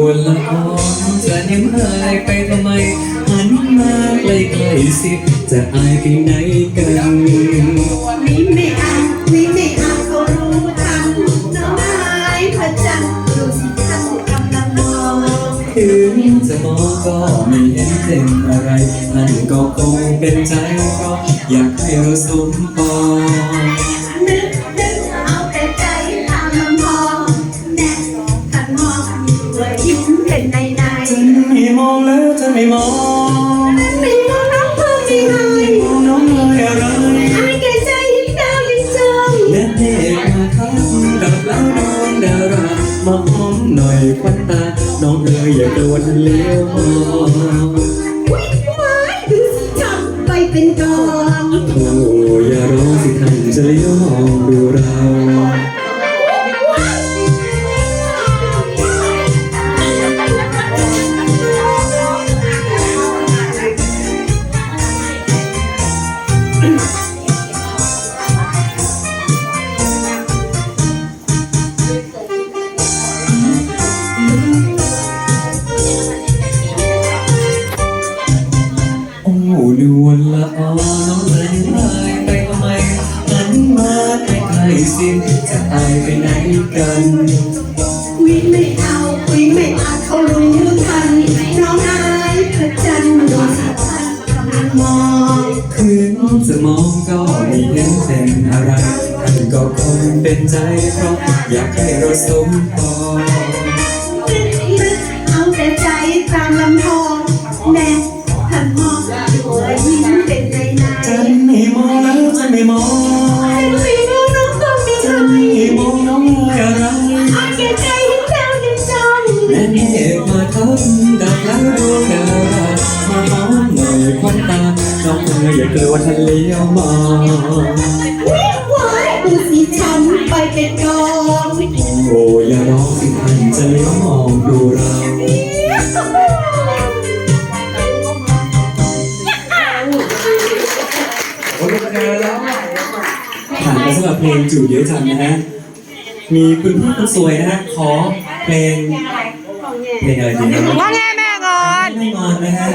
วนละอ่อจะเห็นหายไปทำไมหันมาใกล้ๆสิ จะอายไปไหนกันวิไม่เอาวิไม่เอาเขารู้ทันน้องนายพระจันทร์ดูสิท่านกำลังมองถึงจะมองก็ไม่เห็นเป็นอะไร นั่นก็คงเป็นใจเพราะอยากให้เราสมปอง ไม่มองไม่มองน้องเพิ่มไม่ให้มองน้องเลยอะไรไอ้แก่ใจยิ่งดาวยิ่งจองแม่เด็กมาทักดับแล้วดวงดารามาหอมหน่อยควันตา น้องเอ๋ยอย่าโดนเลี้ยวมองวิ่งไม้ดูสิจำไปเป็นกองโอ้ย วลละอน้องเลยหายไปทำไมหันมาใกล้ๆสิจะอายไปไหนกันวิ่งไม่เอาวิ่งไม่เอาเขารู้ทันน้องนายพระจันทร์ดูสิท่านกำลังมองคืนจะมองก็ไม่เห็นเป็นอะไรท่านก็คงเป็นใจเพราะอยากให้เราสมปอง ไม่มองไม่มองน้องก็ไม่ให้ไม่มองน้องเลยอะไรไอ้แก่ใจยิ่งดาวยิ่งจองแม่เอกมาทับดับแล้วดวงดารามาหอมหน่อยควันตาน้องเอ๋ยอย่ากลัวทะเลยวมองวิ่งไว้ดูสิฉันไปเป็นกอง อ้ยคะแนนแล้วผ่านไปสำหรับเพลงจูบเยอะจังนะฮะ มีคุณพี่คนสวยนะฮะขอเพลง เพลงอะไรดีนะว่าไงแม่ก่อนแน่นอนนะฮะ